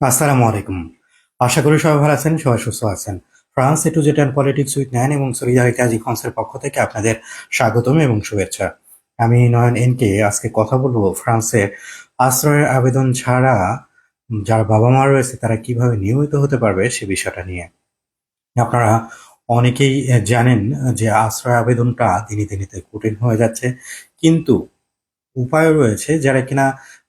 আসসালামু আলাইকুম। আশা করি সবাই ভালো আছেন, সবাই সুস্থ আছেন। France A to Z and politics with Nan এবং সলিডারিটি আজি কনসের পক্ষ থেকে আপনাদের স্বাগতম এবং শুভেচ্ছা। আমি নয়ন এনকে, আজকে কথা বলব ফ্রান্সের আশ্রয়ের আবেদন ছাড়া যার বাবা মা রয়েছে তারা কীভাবে নিয়মিত হতে পারবে সে বিষয়টা নিয়ে। আপনারা অনেকেই জানেন যে আশ্রয় আবেদনটা দিনে দিনে কঠিন হয়ে যাচ্ছে, কিন্তু উপায় রয়েছে যারা কিনা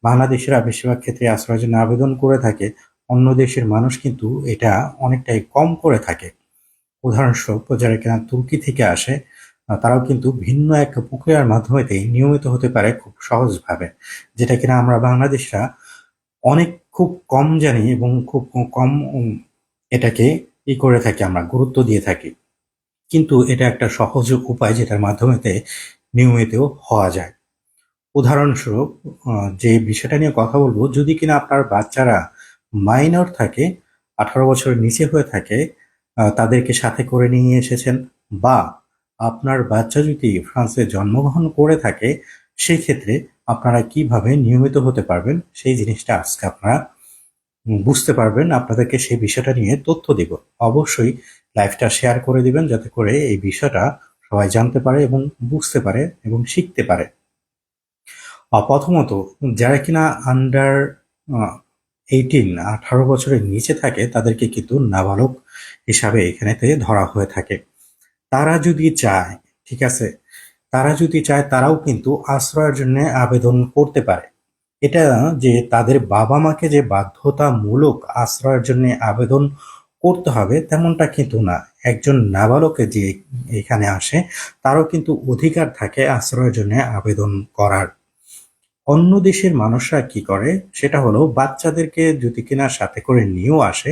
বাংলাদেশের বেশিরভাগ ক্ষেত্রে আশ্রয়ের জন্য আবেদন করে থাকে, অন্য দেশের মানুষ কিন্তু এটা অনেকটাই কম করে থাকে। উদাহরণস্বরূপ যারা কিনা তুর্কি থেকে আসে তারাও কিন্তু ভিন্ন এক প্রক্রিয়ার মাধ্যমেতেই নিয়মিত হতে পারে খুব সহজভাবে, যেটা কিনা আমরা বাংলাদেশরা অনেক খুব কম জানি এবং খুব কম এটাকে ই করে থাকি, আমরা গুরুত্ব দিয়ে থাকি। কিন্তু এটা একটা সহজ উপায় যেটার মাধ্যমেতে নিয়মিত হওয়া যায়। উদাহরণস্বরূপ যে বিষয়টা নিয়ে কথা বলব, যদি কিনা আপনার বাচ্চারা মাইনর থাকে, আঠারো বছরের নিচে হয়ে থাকে তাদেরকে সাথে করে নিয়ে এসেছেন বা আপনার বাচ্চা যদি ফ্রান্সে জন্মগ্রহণ করে থাকে সেই ক্ষেত্রে আপনারা কীভাবে নিয়মিত হতে পারবেন, সেই জিনিসটা আজকে আপনারা বুঝতে পারবেন। আপনাদেরকে সেই বিষয়টা নিয়ে তথ্য দিব। অবশ্যই লাইভটা শেয়ার করে দিবেন, যাতে করে এই বিষয়টা সবাই জানতে পারে এবং বুঝতে পারে এবং শিখতে পারে। প্রথমত যারা কিনা আন্ডার এইটিন আঠারো বছরের নিচে থাকে, তাদেরকে কিন্তু নাবালক হিসাবে এখানেতে ধরা হয়ে থাকে। তারা যদি চায়, ঠিক আছে? তারা যদি চায়, তারাও কিন্তু আশ্রয়ের জন্য আবেদন করতে পারে। এটা যে তাদের বাবা মাকে যে বাধ্যতামূলক আশ্রয়ের জন্য আবেদন করতে হবে, তেমনটা কিন্তু না। একজন নাবালকে যে এখানে আসে, তারও কিন্তু অধিকার থাকে আশ্রয়ের জন্য আবেদন করার। অন্য দেশের মানুষরা কি করে, সেটা হলো বাচ্চাদেরকে যদি কিনা সাথে করে নিয়েও আসে,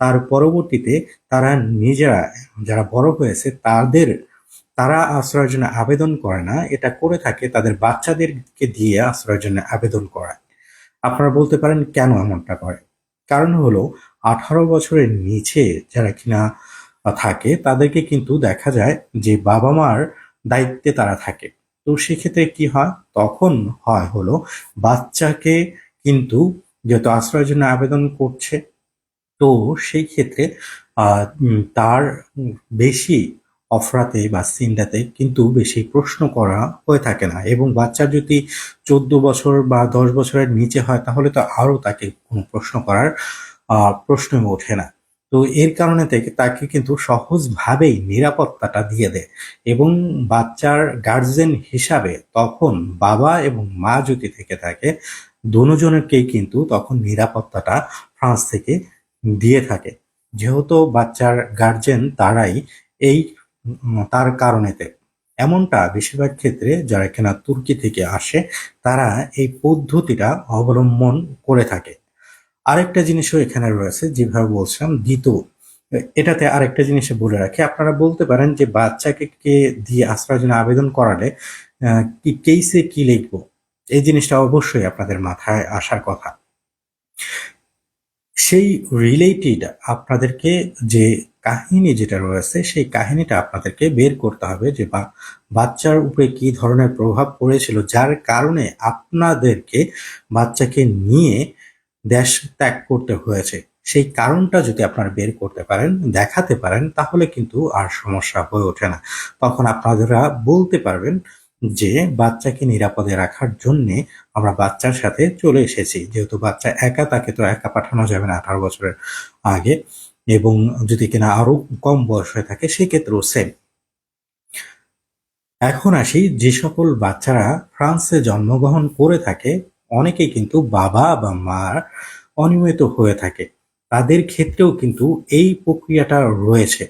তার পরবর্তীতে তারা নিজেরা যারা বড় হয়েছে, তাদের, তারা আশ্রয়ের জন্য আবেদন করে না, এটা করে থাকে তাদের বাচ্চাদেরকে দিয়ে আশ্রয়ের জন্য আবেদন করায় আপনারা বলতে পারেন কেন এমনটা করে? কারণ হলো আঠারো বছরের নিচে যারা কিনা থাকে, তাদেরকে কিন্তু দেখা যায় যে বাবা মার দায়িত্বে তারা থাকে। তো সেক্ষেত্রে কি হয়? তখন হয় হলো বাচ্চাকে কিন্তু যেহেতু আশ্রয়ের জন্য আবেদন করছে, তো সেই ক্ষেত্রে তার বেশি অফরাতে বা সিনটাতে কিন্তু বেশি প্রশ্ন করা হয়ে থাকে না। এবং বাচ্চা যদি চোদ্দ বছর বা দশ বছরের নিচে হয়, তাহলে তো আরও তাকে কোনো প্রশ্ন করার আহ প্রশ্নই ওঠে না। তো এর কারণে থেকে তাকে কিন্তু সহজভাবেই নিরাপত্তাটা দিয়ে দেয় এবং বাচ্চার গার্জেন হিসাবে তখন বাবা এবং মা যদি থেকে থাকে দুজনেরকেই কিন্তু তখন নিরাপত্তাটা ফ্রান্স থেকে দিয়ে থাকে। যেহেতু বাচ্চার গার্জেন তারাই এই তার কারণেতে এমনটা বেশিরভাগ ক্ষেত্রে যারা কিনা তুর্কি থেকে আসে, তারা এই পদ্ধতিটা অবলম্বন করে থাকে। আরেকটা জিনিসও এখানে রয়েছে, যেভাবে বলছিলাম দ্বিতীয় এটাতে আরেকটা জিনিসে বলে রাখি, আপনারা বলতে পারেন যে বাচ্চাকে কে দিয়ে আশ্রয়ের জন্য আবেদন করালে কি কেসে কি লিখব? এই জিনিসটা অবশ্যই আপনাদের মাথায় আসার কথা। সেই রিলেটেড আপনাদেরকে যে কাহিনী যেটা রয়েছে, সেই কাহিনীটা আপনাদেরকে বের করতে হবে যে বা, বাচ্চার উপরে কি ধরনের প্রভাব পড়েছিল, যার কারণে আপনাদেরকে বাচ্চাকে নিয়ে দেশ ত্যাগ করতে হয়েছে। সেই কারণটা যদি আপনারা বের করতে পারেন, দেখাতে পারেন, তাহলে কিন্তু আর সমস্যা হয়ে ওঠে না। তখন আপনারা বলতে পারবেন যে, বাচ্চাকে নিরাপদে রাখার জন্যে আমরা বাচ্চার সাথে চলে এসেছি। যেহেতু বাচ্চা একা, তাকে তো একা পাঠানো যাবে না আঠারো বছরের আগে। এবং যদি কিনা আরও কম বয়স হয়ে থাকে, সেক্ষেত্রেও সেম এখন আসি, যে সকল বাচ্চারা ফ্রান্সে জন্মগ্রহণ করে থাকে অনেকেই কিন্তু বাবা বা মার অনিয়মিত হয়ে থাকে। তাদের ক্ষেত্রেও কিন্তু এই প্রক্রিয়াটা রয়েছে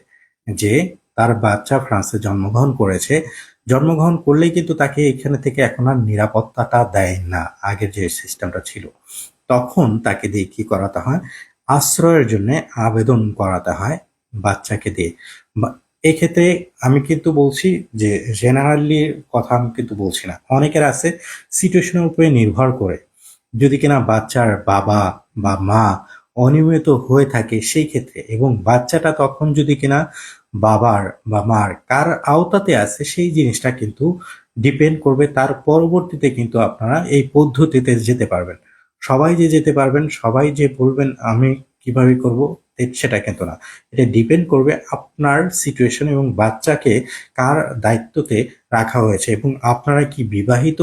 যে তার বাচ্চা ফ্রান্সে জন্মগ্রহণ করেছে। জন্মগ্রহণ করলেই কিন্তু তাকে এখানে থেকে এখন আর নিরাপত্তাটা দেয় না, আগের যে সিস্টেমটা ছিল। তখন তাকে দিয়ে কি করাতে হয়? আশ্রয়ের জন্য আবেদন করাতে হয় বাচ্চাকে দিয়ে। এক্ষেত্রে আমি কিন্তু বলছি যে জেনারেলি কথা আমি কিন্তু বলছি না। অনেকের আছে সিচুয়েশনের উপরে নির্ভর করে। যদি কিনা বাচ্চার বাবা বা মা অনিয়মিত হয়ে থাকে সেই ক্ষেত্রে এবং বাচ্চাটা তখন যদি কিনা বাবার বা মার কার আওতাতে আছে সেই জিনিসটা কিন্তু ডিপেন্ড করবে। তার পরবর্তীতে কিন্তু আপনারা এই পদ্ধতিতে যেতে পারবেন। সবাই যে যেতে পারবেন, সবাই যে বলবেন আমি কীভাবে করব সেটা কিন্তু না। এটা ডিপেন্ড করবে আপনার সিচুয়েশন এবং বাচ্চাকে কার দায়িত্বতে রাখা হয়েছে এবং আপনারা কি বিবাহিত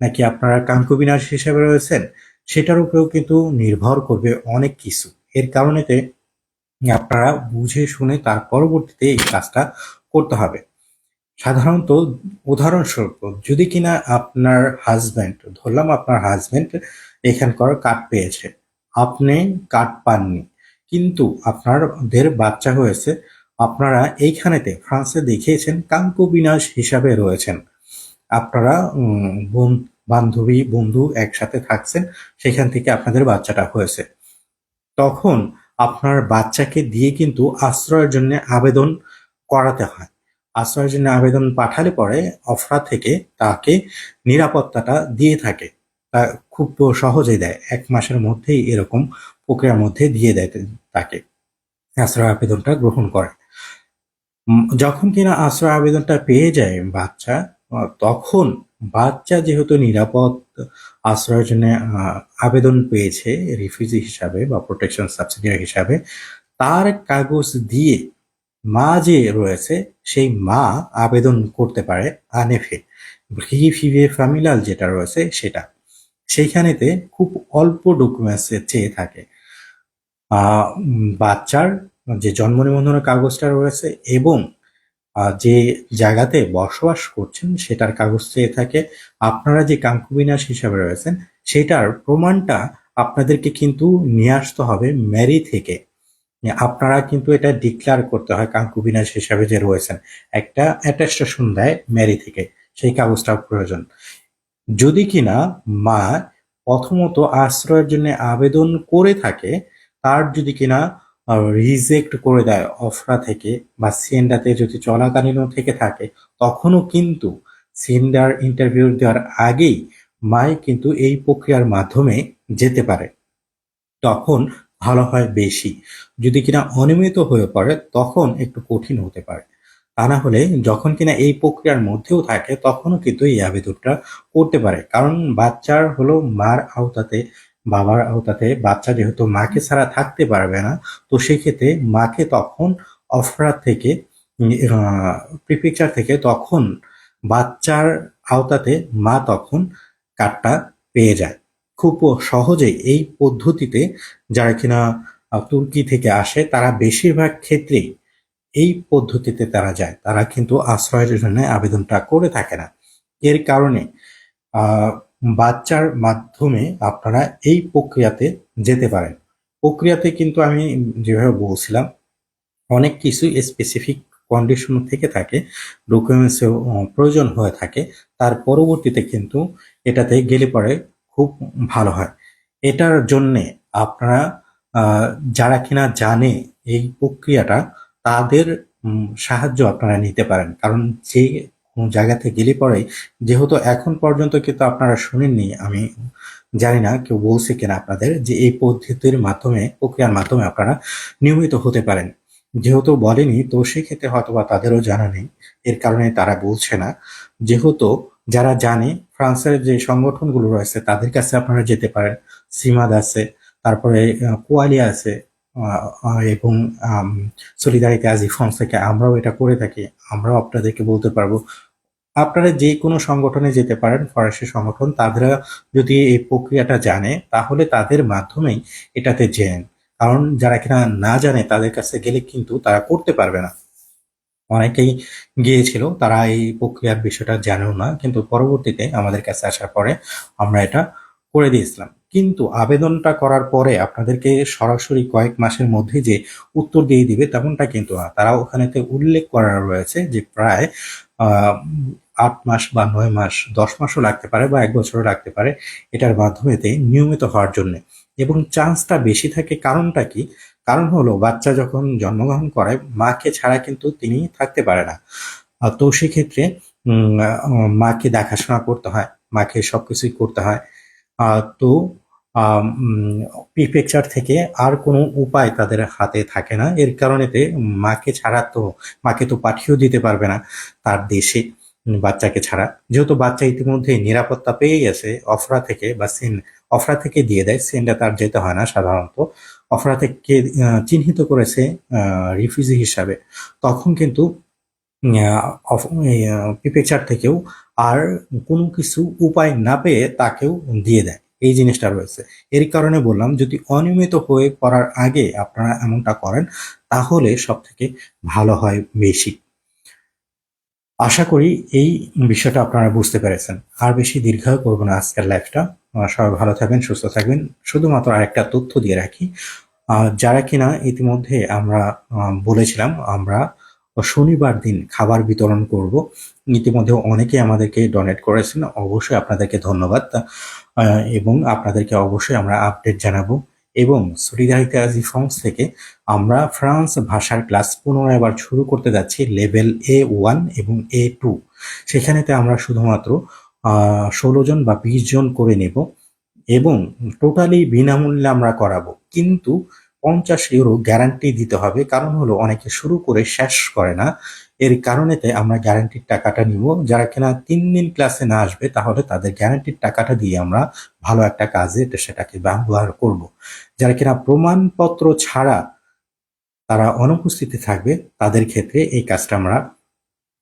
নাকি আপনারা কাঙ্কুবিনাশ হিসেবে রয়েছেন সেটার উপরেও কিন্তু নির্ভর করবে অনেক কিছু। এর কারণেতে আপনারা বুঝে শুনে তার পরবর্তীতে এই কাজটা করতে হবে। সাধারণত উদাহরণস্বরূপ, যদি কিনা আপনার হাজব্যান্ড ধরলাম আপনার হাজব্যান্ড এখানকার কার্ড পেয়েছে, আপনি কার্ড পাননি কিন্তু আপনাদের বাচ্চা হয়েছে, আপনারা এইখানেতে ফ্রান্সে দেখিয়েছেন কাঙ্কুবিনাশ হিসাবে রয়েছেন। আপনারা বোন, বান্ধবী, বন্ধু একসাথে থাকছেন, সেখান থেকে আপনাদের বাচ্চাটা হয়েছে। তখন আপনার বাচ্চাকে দিয়ে কিন্তু আশ্রয়ের জন্য আবেদন করাতে হয়। আশ্রয়ের জন্য আবেদন পাঠালে পরে অফরা থেকে তাকে নিরাপত্তাটা দিয়ে থাকে। তা খুব সহজেই দেয়। এক মাসের মধ্যেই এরকম প্রক্রিয়ার মধ্যে দিয়ে দেয়। তাকে। আশ্রয় আবেদনটা গ্রহণ করে। যখন কিনা আশ্রয় আবেদনটা পেয়ে যায় বাচ্চা তখন বাচ্চা যেহেতু নিরাপদ আশ্রয়ের জন্য আবেদন পেয়েছে রিফিউজি হিসাবে বা প্রোটেকশন সাবসিডিয়ার হিসাবে, তার কাগজ দিয়ে মা যে রয়েছে, সেই মা আবেদন করতে পারে আনেফে। ভি ফিভে ফ্যামিলাল যেটা রয়েছে সেটা। সেইখানেতে খুব অল্প ডকুমেন্টস চেয়ে থাকে। বাচ্চার যে জন্ম নিবন্ধনের কাগজটা রয়েছে এবং যে জায়গাতে বসবাস করছেন সেটার কাগজ চেয়ে থাকে, আপনারা যে কাঙ্কুবিনাশ হিসাবে রয়েছেন, সেটার প্রমাণটা আপনাদেরকে কিন্তু নিয়ে আসতে হবে ম্যারি থেকে। আপনারা কিন্তু এটা ডিক্লার করতে হয় কাঙ্কুবিনাশ হিসাবে যে রয়েছেন। একটা অ্যাটেস্টেশন দেয় ম্যারি থেকে, সেই কাগজটা প্রয়োজন। যদি কিনা মা প্রথমত আশ্রয়ের জন্য আবেদন করে থাকে তার যদি কিনা রিজেক্ট করে দেয় অফরা থেকে বা সিএনডাতে যদি চলাকালীনও থেকে থাকে, তখনও কিন্তু সিএনডার ইন্টারভিউ দেওয়ার আগেই মাই কিন্তু এই প্রক্রিয়ার মাধ্যমে যেতে পারে। তখন ভালো হয় বেশি। যদি কিনা অনিয়মিত হয়ে পড়ে, তখন একটু কঠিন হতে পারে। তা না হলে যখন কিনা এই প্রক্রিয়ার মধ্যেও থাকে, তখনও কিন্তু এই আবেদনটা করতে পারে। কারণ বাচ্চার হলো মার আওতাতে বাবার আওতাতে বাচ্চা যেহেতু মাকে ছাড়া থাকতে পারবে না, তো সেক্ষেত্রে মাকে তখন অফরাত থেকে প্রিপিকচার থেকে তখন বাচ্চার আওতাতে মা তখন কার্ডটা পেয়ে যায়। খুব সহজেই এই পদ্ধতিতে যারা কিনা তুর্কি থেকে আসে, তারা বেশিরভাগ ক্ষেত্রেই এই পদ্ধতিতে তারা যায়। তারা কিন্তু আশ্রয়ের জন্য আবেদনটা করে থাকে না। এর কারণে বাচ্চার মাধ্যমে আপনারা এই প্রক্রিয়াতে যেতে পারেন। প্রক্রিয়াতে কিন্তু আমি যেভাবে বলছিলাম, অনেক কিছু স্পেসিফিক কন্ডিশন থেকে থাকে ডকুমেন্টসেও প্রয়োজন হয়ে থাকে। তার পরবর্তীতে কিন্তু এটাতে গেলে পরে খুব ভালো হয়। এটার জন্যে আপনারা যারা কিনা জানে এই প্রক্রিয়াটা, তাদের সাহায্য আপনারা নিতে পারেন। কারণ যে জায়গাতে গেলে পরে, যেহেতু এখন পর্যন্ত কিন্তু আপনারা শুনেননি, আমি জানি না, কেউ বলছে কিনা আপনাদের, যে এই পদ্ধতির মাধ্যমে, প্রক্রিয়ার মাধ্যমে আপনারা নিয়মিত হতে পারেন। যেহেতু বলেনি, তো সেক্ষেত্রে হয়তো বা তাদেরও জানা নেই, এর কারণে তারা বলছে না। যেহেতু যারা জানে, ফ্রান্সের যে সংগঠনগুলো রয়েছে, তাদের কাছে আপনারা যেতে পারেন। সিমাদ আছে, তারপরে কোয়ালিয়া আছে এবং সলিদারিটি আজি ফ্রান্স থেকে আমরাও এটা করে থাকি, আমরাও আপনাদেরকে বলতে পারব। আপনারা যে কোনো সংগঠনে যেতে পারেন ফরাসি সংগঠন তারা যদি এই প্রক্রিয়াটা জানে, তাহলে তাদের মাধ্যমেই এটাতে জেন কারণ যারা কিনা না জানে, তাদের কাছে গেলে কিন্তু তারা করতে পারবে না। অনেকেই গিয়েছিল, তারা এই প্রক্রিয়ার বিষয়টা জানেও না, কিন্তু পরবর্তীতে আমাদের কাছে আসার পরে আমরা এটা করে দিয়েছিলাম। কিন্তু আবেদনটা করার পরে আপনাদেরকে সরাসরি কয়েক মাসের মধ্যে যে উত্তর দিয়ে দিবে তেমনটা কিন্তু না। তারা ওখানেতে উল্লেখ করা রয়েছে যে প্রায় আট মাস বা নয় মাস, দশ মাসও লাগতে পারে বা এক বছরও লাগতে পারে এটার মাধ্যমেতে নিয়মিত হওয়ার জন্য। এবং চান্সটা বেশি থাকে কারণটা কি? কারণ হলো বাচ্চা যখন জন্মগ্রহণ করে, মাকে ছাড়া কিন্তু তিনি থাকতে পারে না। তো সেক্ষেত্রে মাকে দেখাশোনা করতে হয়, মাকে সবকিছুই করতে হয়। তো প্রিপেকচার থেকে আর কোনো উপায় তাদের হাতে থাকে না। এর কারণেতে মাকে ছাড়া তো, মাকে তো পাঠিয়েও দিতে পারবে না তার দেশে বাচ্চাকে ছাড়া। যেহেতু বাচ্চা ইতিমধ্যে নিরাপত্তা পেয়ে গেছে, অফরা থেকে বা সিন, অফরা থেকে দিয়ে দেয়, সিনটা তার যেতে হয় না সাধারণত। অফরা থেকে চিহ্নিত করেছে রিফিউজি হিসাবে। তখন কিন্তু পিপেচার থেকেও আর কোনো কিছু উপায় না পেয়ে তাকেও দিয়ে দেয়। এই জিনিসটা রয়েছে। এর কারণে বললাম, যদি অনিয়মিত হয়ে পড়ার আগে আপনারা এমনটা করেন, তাহলে সব থেকে ভালো হয় বেশি। আশা করি এই বিষয়টা আপনারা বুঝতে পেরেছেন। আর বেশি দীর্ঘায়ু করব না আজকের লাইফটা সবাই ভালো থাকবেন, সুস্থ থাকবেন। শুধুমাত্র আরেকটা তথ্য দিয়ে রাখি। যারা কিনা ইতিমধ্যে আমরা বলেছিলাম, আমরা শনিবার দিন খাবার বিতরণ করব। ইতিমধ্যে অনেকে আমাদেরকে ডোনেট করেছেন। অবশ্যই আপনাদেরকে ধন্যবাদ। এবং আপনাদেরকে অবশ্যই আমরা আপডেট জানাব এবং সলিডারিটি আজি ফ্রান্স থেকে আমরা ফ্রান্স ভাষার ক্লাস পুনরায় আবার শুরু করতে যাচ্ছি লেভেল এ ওয়ান এবং এ টু সেখানেতে আমরা শুধুমাত্র ষোলো জন বা বিশ জন করে নেব এবং টোটালি বিনামূল্যে আমরা করাবো। কিন্তু পঞ্চাশ ইউরো গ্যারান্টি দিতে হবে, কারণ হলো অনেকে শুরু করে শেষ করে না। এর কারণেতে আমরা গ্যারান্টির টাকাটা নিব। যারা কিনা তিন দিন ক্লাসে না আসবে, তাহলে তাদের গ্যারান্টির টাকাটা দিয়ে আমরা ভালো একটা কাজে সেটাকে ব্যবহার করব। যারা কিনা প্রমাণপত্র ছাড়া তারা অনুপস্থিতি থাকবে, তাদের ক্ষেত্রে এই কাজটা আমরা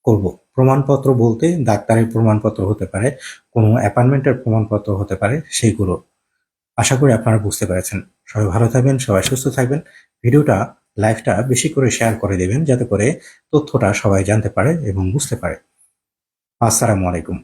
করব। প্রমাণপত্র বলতে ডাক্তারের প্রমাণপত্র হতে পারে, কোনো অ্যাপয়েন্টমেন্টের প্রমাণপত্র হতে পারে সেইগুলো আশা করি আপনারা বুঝতে পেরেছেন। সবাই ভালো থাকবেন, সবাই সুস্থ থাকবেন। ভিডিওটা লাইভটা বেশি করে শেয়ার করে দেবেন যাতে করে তথ্যটা সবাই জানতে পারে এবং বুঝতে পারে। আসসালামু আলাইকুম।